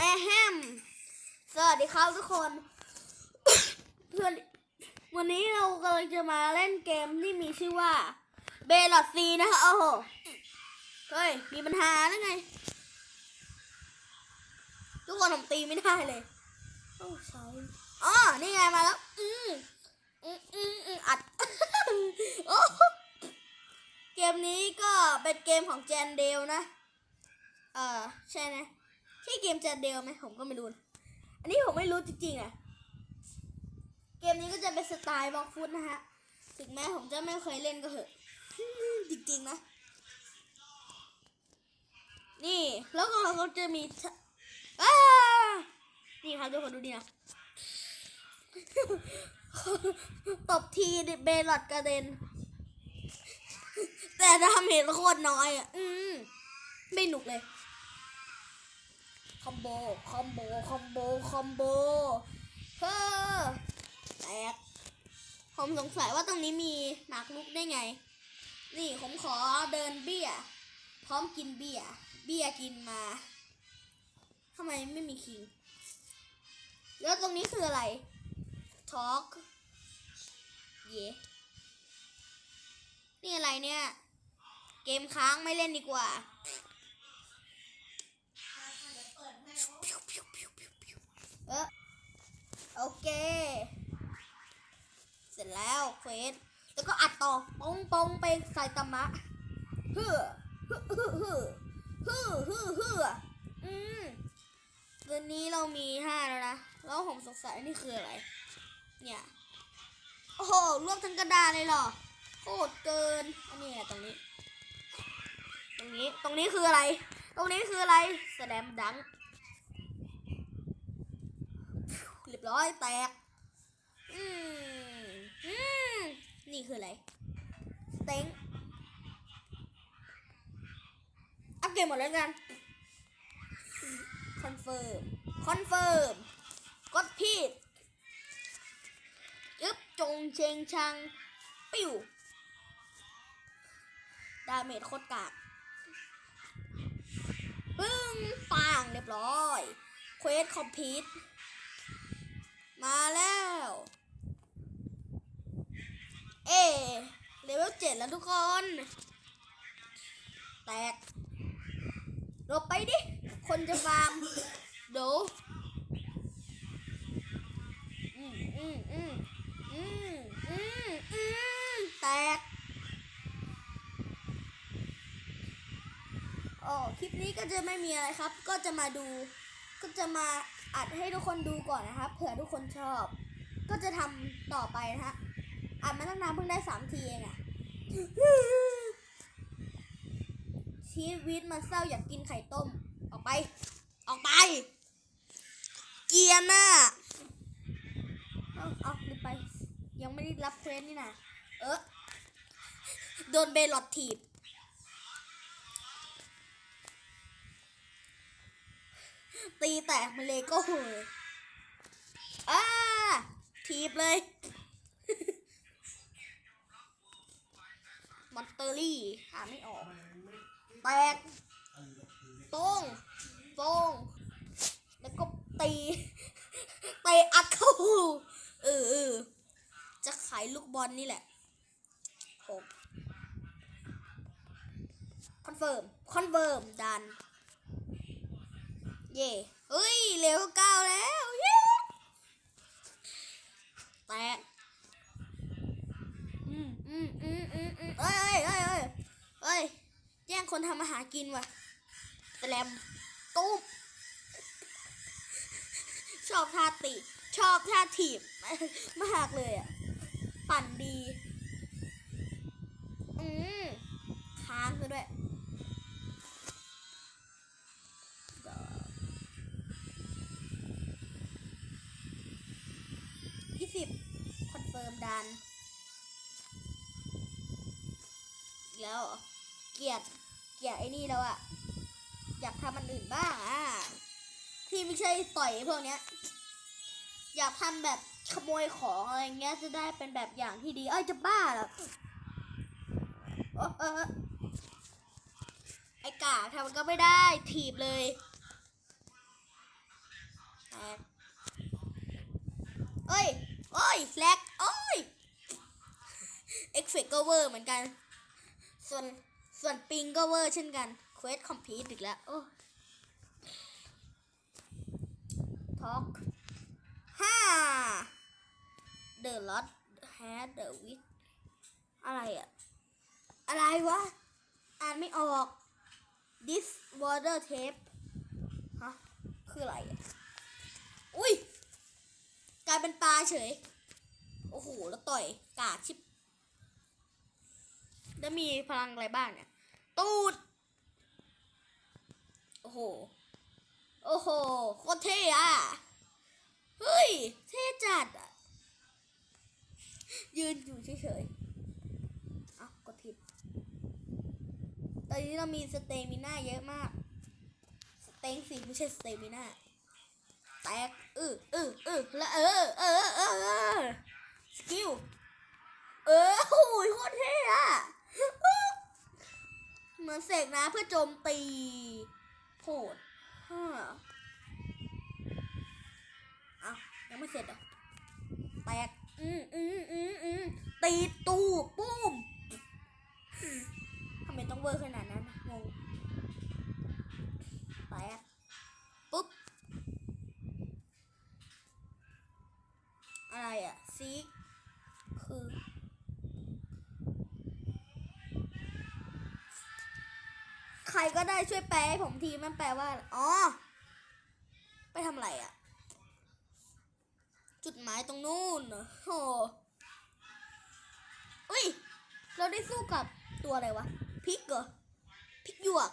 แอแฮมสวัสดีครับทุกคนเพื่อนวันนี้เรากำลังจะมาเล่นเกมที่มีชื่อว่าเบลอดซีนะคะโอ้โหเฮ้ย มีปัญหาหรือไง ทุกคนผมตีไม่ได้เลยต้องใช้อ๋อนี่ไงมาแล้วอืมอืมอืมอืมอัดโอ้เกมนี้ก็เป็นเกมของแจนเดลนะ เออใช่ไหม ใช่เกมจนเดลไหมผมก็ไม่รู้นะอันนี้ผมไม่รู้จริงๆอะ เกมนี้ก็จะเป็นสไตล์บล็อกฟุตนะฮะ ถึงแม้ผมจะไม่เคยเล่นก็เหอะ จริงๆนะ นี่แล้วก็เราก็จะมีะอ้านี่ครับทุกคนดูดินะตบทีเบลลอดกระเด็น แต่ดาเมจโคตรน้อยอะ อืมไม่หนุกเลย คอมโบ คอมโบ คอมโบ คอมโบ เฮ้อแตกผมสงสัยว่าตรงนี้มีหมากรุกได้ไง นี่ผมขอเดินเบี้ย พร้อมกินเบี้ย เบี้ยกินมาทำไมไม่มีคิง แล้วตรงนี้คืออะไรทอ l k เย่นี่อะไรเนี่ย เกมค้างไม่เล่นดีกว่า เออโอเค เสร็จแล้วเควสแล้วก็อัดต่อปองปองไปใส่ตามะเฮือฮือฮือฮือฮือฮือฮืออืมเดือนนี้เรามีห้าแล้วนะ แล้วผมสงสัยนี่คืออะไร เนี่ย โอ้โหรวบทั้งกระดานเลยเหรอโคตรเกิน อันนี้ตรงนี้ ตรงนี้ ตรงนี้คืออะไร ตรงนี้คืออะไร แสดงดัง เรีย บร้อยแตก อืมอืมนี่คืออะไรสเต็งอัพเกมหมดแล้วกัน คอนเฟิร์ม คอนเฟิร์ม กดผิดยึบจงเชงชัง ปิ้ว ดาเมจโคตรกากปึ้งปังเรียบร้อย เควสคอมพลีท มาแล้ว เอเลเวลเจ็ดแล้วทุกคน แตกหลบไปดิ คนจะฟาร์มเดูอืมอืมอืมอืมอืมอืมแตกโอ้คลิปนี้ก็จะไม่มีอะไรครับ ก็จะมาดู ก็จะมา อัดให้ทุกคนดูก่อนนะครับเผื่อทุกคนชอบ ก็จะทำต่อไปนะฮะอัดมาตั้งนานเพิ่งได้สามทีเองอะชีวิตมันเศร้าอยากกินไข่ต้ม ออกไป ออกไป เกียนน่ะเอาเอาไป ยังไม่ได้รับเควสนี่นะเออโดนเบลลอดถีบ ตีแตกมาเลยก็เหยอ้าถีบเลย มอนเตอรี่หาไม่ออก แตกโป้งโป้งแล้วก็ตีเตะอัดเข้าหูเออ จะขายลูกบอลนี่แหละคอนเฟิร์ม คอนเฟิร์มดัน เย่เฮ้ยเร็วเก้าแล้วเย้แตกอืมอืมอืมอืมอืมเอ้ยเอ้ยเอ้ยเอ้ยเอ้ยแย่งคนทำอาหารกินว่ะแสลมตุ้มชอบท่าติชอบท่าถีบมากเลยอะ ปั่นดี อืมค้างซะด้วยยี่ ลียดเกลียดไอ้นี่แล้วอะอยากทำมันอื่นบ้างอะที่ไม่ใช่ต่อยพวกเนี้ย อยากทำแบบขโมยของอะไรเงี้ยจะได้เป็นแบบอย่างที่ดี เอ้ยจะบ้าเหรอเออไอ้กาทำมันก็ไม่ได้ถีบเลยเอ้ยโอ้ยแลกโอ้ยเอฟเฟกก็เวอร์เหมือนกัน ส่วน ส่วนปิงก็เวอร์เช่นกันเควสคอมพีทอีกแล้วโอ้ท็อกห้า The Lot had the wit อะไรอะอะไรวะ อ่านไม่ออก this water tape ฮะ คืออะไรอะอุ้ย กลายเป็นปลาเฉย โอ้โห แล้วต่อย กาดชิบ แล้วมีพลังอะไรบ้างเนี่ย ตูด โอ้โห โอ้โห โคตรเท่อะเฮ้ย เท่จัดอะยืนอยู่เฉยๆอะกดผิด ตอนนี้เรามีสเตมิน่าเยอะมาก สเต็งสิไม่ใช่สเตมิน่าแตกเออเออเออแล้วเออเออเออเออสกิล เออโอ้ยโคตรเท่อะ เหมือนเสกนะเพื่อโจมตีโหดฮ่าอ้ายังไม่เสร็จอะแตกอืมอืมอืมอืมตีตู้ปุ้มทำไมต้องเวอร์ขนาดนั้นงงแตกปุ๊บ อะไรอะซีกคือ ใค รก็ได้ช่วยแปลให้ผมทีมันแปลว่า อ๋อ ไปทำอะไรอะจุดหมายตรงนู้นเหรอโหอุ้ย เราได้สู้กับตัวอะไรวะ พิกเหรอ พิกหยวก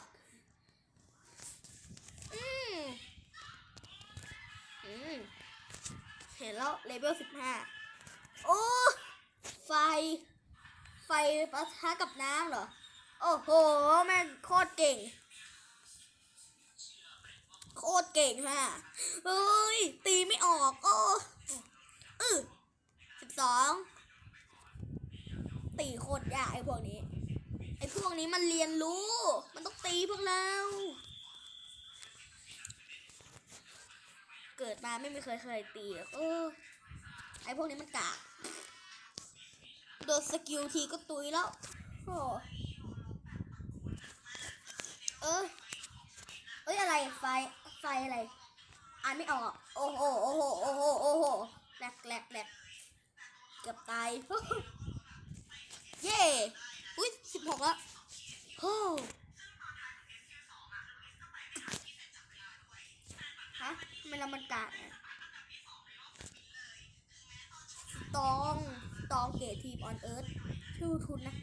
อืมอืมเห็นแล้วเลเวลสิบห้าโอ้ ไฟ ไฟปะทะกับน้ำเหรอ โอ้โหแม่งโคตรเก่ง โคตรเก่งฮะเฮ้ย ตีไม่ออกโอ้อือสิบสองตีโคตรยากไอ้พวกนี้ ไอ้พวกนี้มันเรียนรู้ มันต้องตีพวกเรา เกิดมาไม่มีเคยเคยตีเออไอ้พวกนี้มันกากโดนสกิลทีก็ตุยแล้วโอ้ ออเอ้ยอะไรไฟไฟอะไรอ่านไม่ออก โอ้โหโอ้โหโอ้โหโอ้โหแหลกแหลกแหลกเกือบตายเย่อุ้ยสิบหกแล้วโอ้ฮะไมเรามันกากเนี่ยตองตองเกตทีมออนเอิร์ธชื่อทุนนะ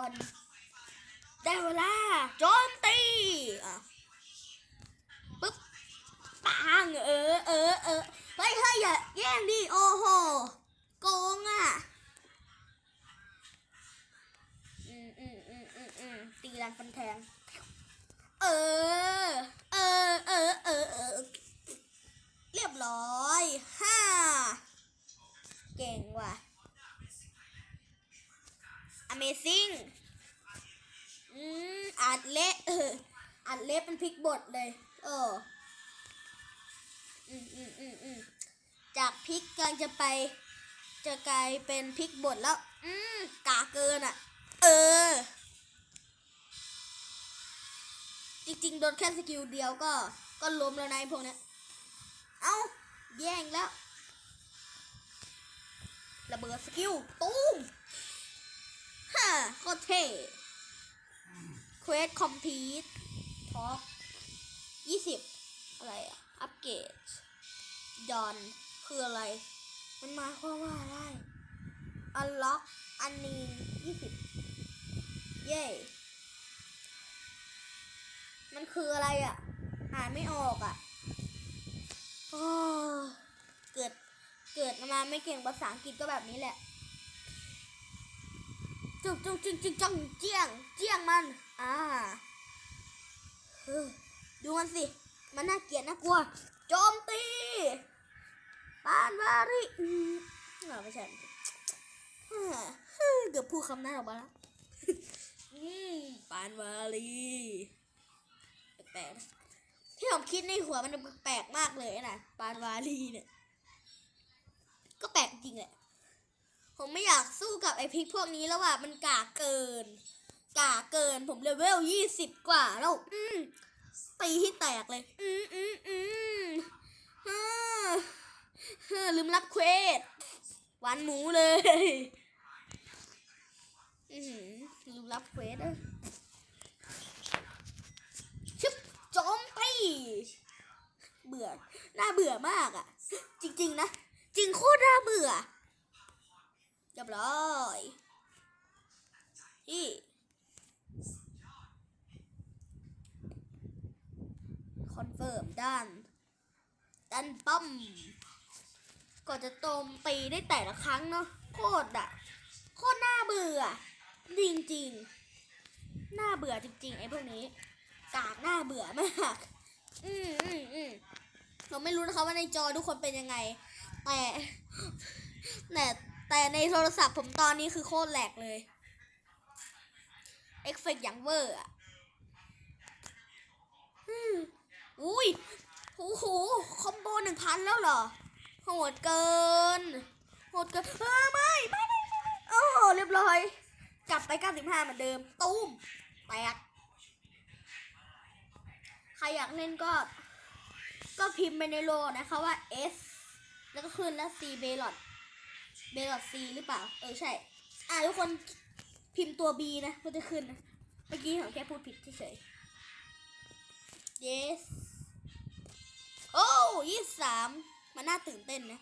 อน ได้เวลาโจมตีปึ๊บปังเออเออเออเฮ้ยเฮ้ยอย่าแย่งดิโอ้โหโกงอะอืมอืมอืมอืมอืมตีรันฟันแทง เออ เออ เออ เออ เรียบร้อยห้าเก่งว่ะ Amazing อืมอัดเละเออ เป็นพริกบดเลย เออ อืมอืมอืมอืมจากพริกกำลังจะไป จะกลายเป็นพริกบดแล้ว อืมกาเกินอะ เออ จริงๆ โดนแค่สกิลเดียวก็ ก็ล้มแล้วนายพวกนี้เอ้า แย่งแล้ว ระเบิดสกิลตูมฮ่าโคตรเท่เควสคอมพลีท ท็อกยี่สิบอะไรอะอัปเกรดดอนคืออะไร มันมายความว่าอะไรอันล็อกอันนี้ยี่สิบเย้มันคืออะไรอะอ่านไม่ออกอะโอ้เกิดเกิดมาไม่เก่งภาษาอังกฤษก็แบบนี้แหละจุงจุงจุงจุงจังเจียงเจียงมัน อ่า ดูมันสิ มันน่าเกลียดน่ากลัว โจมตีปานวาริอืมอ่าไม่ใช่เกือบพูดคำนั้นออกมาแล้วปานวารีแปลกๆที่ผมคิดในหัวมันแปลกมากเลยนะปานวาลีเนี่ย ก็แปลกจริงแหละ ผมไม่อยากสู้กับไอ้พริกพวกนี้แล้วอะมันกากเกิน กาเกินผมเลเวลยี่สิบกว่าแล้วอืมตีที่แตกเลย อืมอืมอืมฮ่าฮ่าลืมรับเควสหวานหมูเลย อือหือลืมรับเควสอะชึบโจมไปเบื่อ น่าเบื่อมากอะจริง ๆ นะ จริงโคตรน่าเบื่อเรียบร้อยที่ คอนเฟิร์มด้านด้านป้อมก่อนจะโจมตีได้แต่ละครั้งเนาะโคตรอะโคตรน่าเบื่อ จริงๆน่าเบื่อจริง ๆ ไอ้พวกนี้กากน่าเบื่อมาก อืมอืมอืมเราไม่รู้นะคะว่าในจอทุกคนเป็นยังไง แต่แต่แต่ในโทรศัพท์ผมตอนนี้คือโคตรแหลกเลยเอฟเฟกต์อย่างเวอร์อะ อืม อุ้ยโอ้โห คอมโบหนึ่งพันแล้วเหรอ โหดเกิน โหดเกิน เออไม่ไม่ไม่โอ้เรียบร้อย กลับไป 95 เหมือนเดิม ตุ้ม แตก ใครอยากเล่นก็ ก็พิมพ์ไปในโลนะคะว่า S แล้วก็ขึ้นแล้ว C เบลอดเบลอด C หรือเปล่า เออใช่ อ่าทุกคนพิมพ์ตัว B นะ มันจะขึ้นนะ เมื่อกี้ผมแค่พูดผิดเฉยๆ yes โอ้ยี่สามมันน่าตื่นเต้นนะ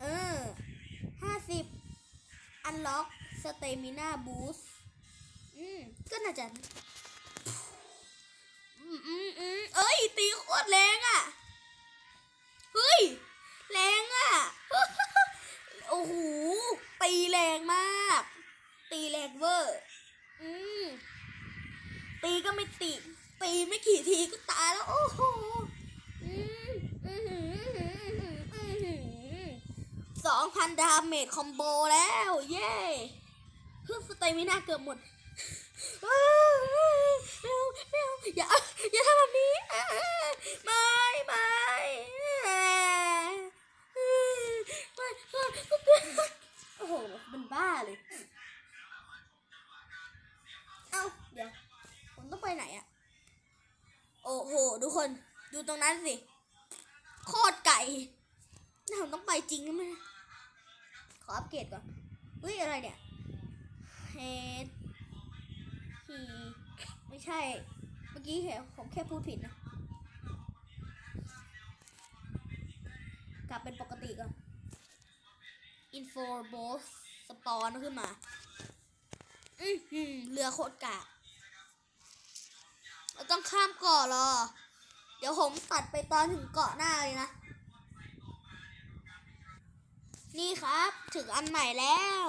เออห้าสิบอันล็อกสเตมิน่าบูสอืม ก็น่าจะอืมอืมอืมเอ้ย ตีโคตรแรงอะ เฮ้ย แรงอะ โอ้โห ตีแรงมาก ตีแรงเวอร์ อืมตีก็ไม่ตี ตีไม่กี่ทีก็ตายแล้วโอ้โหอืมอือหืออื้อหืออื้อหือสองพันดาเมจคอมโบแล้ว เย้เพื่อสเตมิน่าเกือบหมดอ้าวไม่เอาไม่เอาอย่าอย่าทำแบบนี้อ่าไม่ไม่ไม่ไม่โอ้โหมันบ้าเลย เอ้าเดี๋ยว ผมต้องไปไหนอะโอ้โหทุกคนดูตรงนั้นสิโคตรไก่น่าผมต้องไปจริงนะมันขออัปเกรดก่อนเฮ้ยอะไรเนี่ยเฮดฮีไม่ใช่ เมื่อกี้แค่ผมแค่พูดผิดนะ กลับเป็นปกติก่อนอินโฟโบสสปอนขึ้นมา อือหือเรือโคตรกาเราต้องข้ามเกาะหรอ เดี๋ยวผมตัดไปตอนถึงเกาะหน้าเลยนะ นี่ครับ ถึงอันใหม่แล้ว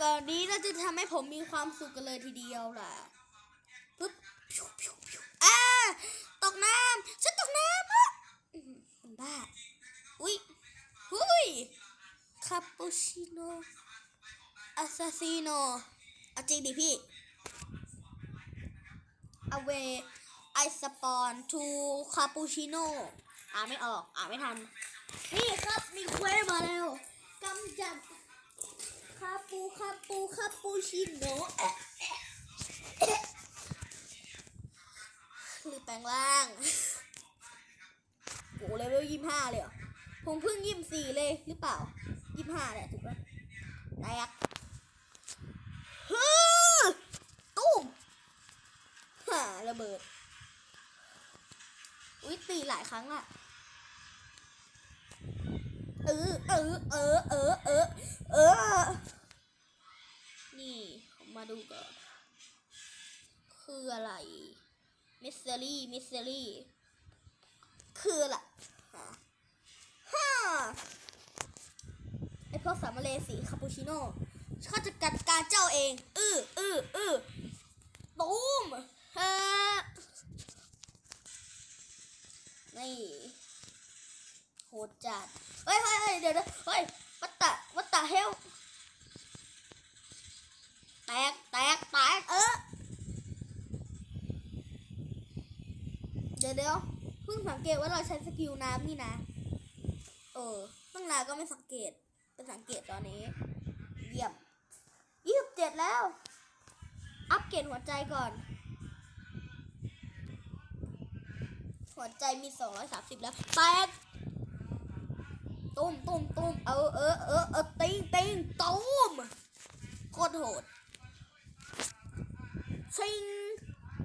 ก่อนนี้เราจะทำให้ผมมีความสุขกันเลยทีเดียวล่ะปึ๊บอ่าตกน้ำฉันตกน้ำอะบ้า อุ้ยหุ้ยคาปูชิโนอาซาซิโน เอาจริงดิพี่ away I spawn to cappuccino อ่านไม่ออกอ่านไม่ทัน นี่ครับมีเควสมาแล้วกำจัดคาปูคาปูคาปูชิโนแอะแอะแอะหรือแปลงร่างโหเลเวลยี่ห้าเลยเหรอผมเพิ่งยี่สี่เลยหรือเปล่ายี่ห้าแหละถูกปะแตกฮึตุ้ม หาระ เบิด อุ้ยตีหลายครั้งอะเออเออเออเออเออเออ นี่มาดูก่อน คืออะไร มิสซอรี่ มิสซอรี่ คืออะไรฮะฮ่าไอพวกสามเลสีคาปูชิโน่เขาจะจัดการเจ้าเอง อืออืออือตูม ครันี่โหดจัดเฮ้ยเฮ้ยเดี๋ยวนะเฮ้ยวัตตะวัตตะเฮลแตกแตกแตกเออเดี๋ยวเดี๋ยวเพิ่งสังเกตว่าเราใช้สกิลน้ำนี่นะ เออตั้งนานก็ไม่สังเกตเป็นสังเกตตอนนี้ เยี่ยมยี่สิบเจ็ดแล้ว อัพเกรดหัวใจก่อน หัวใจมีสองร้อยสามสิบแล้วแตกตุ้มตุ้มตุ้มเออเออเออเออติงติงตุ้มโคตรโหดชิง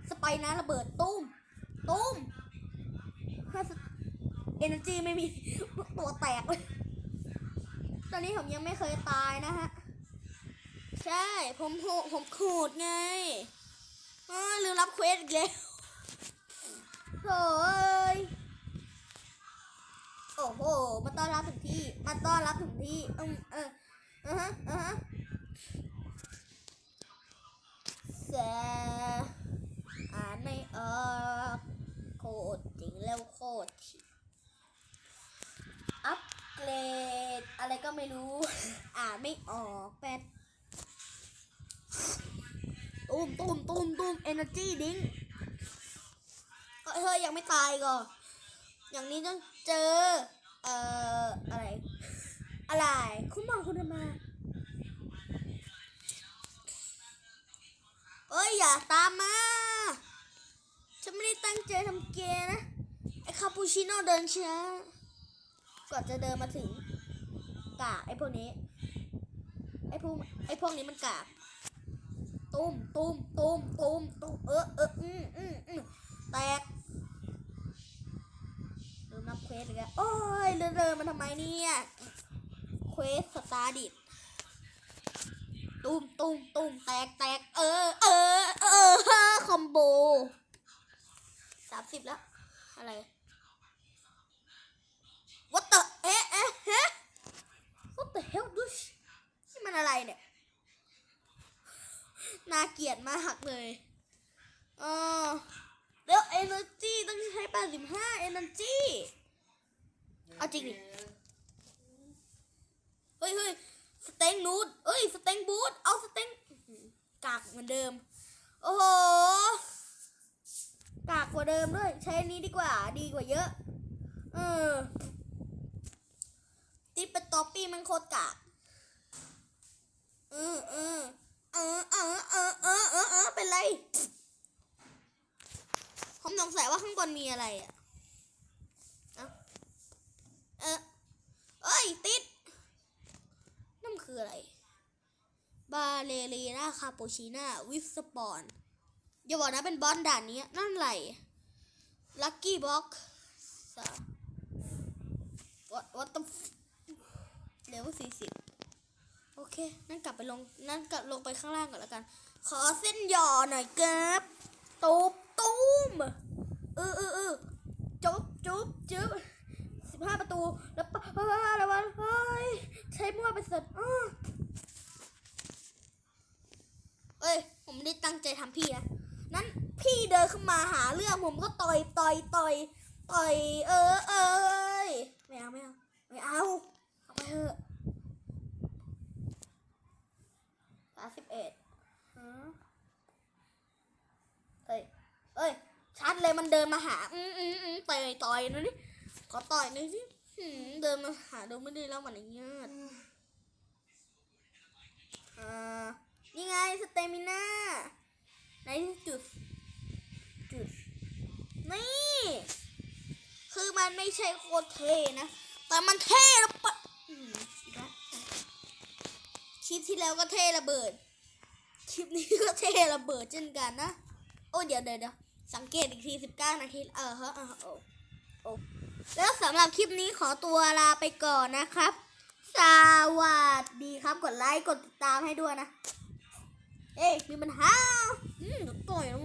สไปนะระเบิดตุ้มตุ้มเอเนจีไม่มีตัวแตกเลยตอนนี้ผมยังไม่เคยตายนะฮะ ใช่ ผมโหผมขูดไงอ้าวลืมรับเควสอีกแล้ว โถ่เอ้ยโอ้โห มาต้อนรับถึงที่ มาต้อนรับถึงที่อืมเอออือฮะอือฮะแสอ่านไม่ออกโคตรจริงแล้วโคตรอัปเกรดอะไรก็ไม่รู้ อ่านไม่ออกแปดตุ้มตุ้มตุ้มตุ้มเอเนอร์จีดิ้ง เฮ้ยยังไม่ตายก่อนอย่างนี้ต้องเจอ เอ่อ อะไร อะไร คุณมองคุณทำไมเอ้ย อย่าตามมา ฉันไม่ได้ตั้งใจทำเกนะ ไอคาปูชิโน่เดินช้าก่อนจะเดินมาถึง กาไอพวกนี้ ไอพวกไอพวกนี้มันกากตุ้มตุ้มตุ้มตุ้มตุ้มเออเอออืมอืมอืมแตก สอีกแล้วโอ้ยเดินเดินมาทำไมเนี่ยเควสสตาร์ดิดตุ้มตุ้มตุ้มแตกแตกเออเออเออคอมโบสามสิบแล้ว อะไร what the เอ๊ะเอ๊ะเฮ้ what the hell ดูชนี่มันอะไรเนี่ย น่าเกลียดมากเลยเออแล้ว energy ต้องใช้85 energy เอเนอร์จี เาจริงดิเฮ้ยเฮ้ยสเต็งนูดเฮ้ยสเต็งบูทเอาสเต็งกากเหมือนเดิม โอ้โหกากกว่าเดิมด้วย ใช้นี้ดีกว่าดีกว่าเยอะ เออติเป็นต๊อปปี้มันโคตรกากเออเออเออเออเออเออเออเป็นไร ผมสงสัยว่าข้างบนมีอะไรอะ เลเรีนาคาโปชิน่าวิสปอนอย่าบอกนะเป็นบอลด่านนี้นั่นไรลัคกี้บ็อกสาวัดวัดตเลเวลสี่สิบโอเค นั่นกลับไปลง นั่นกลับลงไปข้างล่างก่อนแล้วกัน ขอเส้นหย่อหน่อยครับตูบตูมเออเออเออจุ๊บจุ๊บจุ๊บสิบห้าประตู แล้วปะเฮ้ยอะไรวะเฮ้ย ใช้มั่วไปสุดอ้อเอ้ย ผมไม่ได้ ตั้งใจทำพี่นะนั้นพี่เดินเข้ามาหาเรื่องผมก็ต่อยต่อยต่อยต่อย เออเอยไม่เอาไม่เอาไม่เอาเอาไปเถอะสามสิบเอ็ดเอ้ยเอ้ยชัดเลยมันเดินมาหา อืมอืมอืมต่อยต่อยนะนี่ขอต่อยหน่อยสิเดินมาหาดูไม่ได้แล้วมันอย่างเงี้ยอ่า นี่ไงสเตมิน่าในที่จุด จุด นี่ คือ มันไม่ใช่โคตรเท่นะ แต่มันเท่แล้วปะอืมอีกแล้วคลิปที่แล้วก็เท่ระเบิด คลิปนี้ก็เท่ระเบิดเช่นกันนะ โอ้เดี๋ยวเดี๋ยวเดี๋ยวสังเกตอีกทีสิบเก้านาที เออฮะเออโอ้โอ้แล้วสำหรับคลิปนี้ขอตัวลาไปก่อนนะครับ สวัสดีครับ กดไลค์ กดติดตามให้ด้วยนะ เอ้ยมีปัญหาอืมต่อยแล้วมั้ง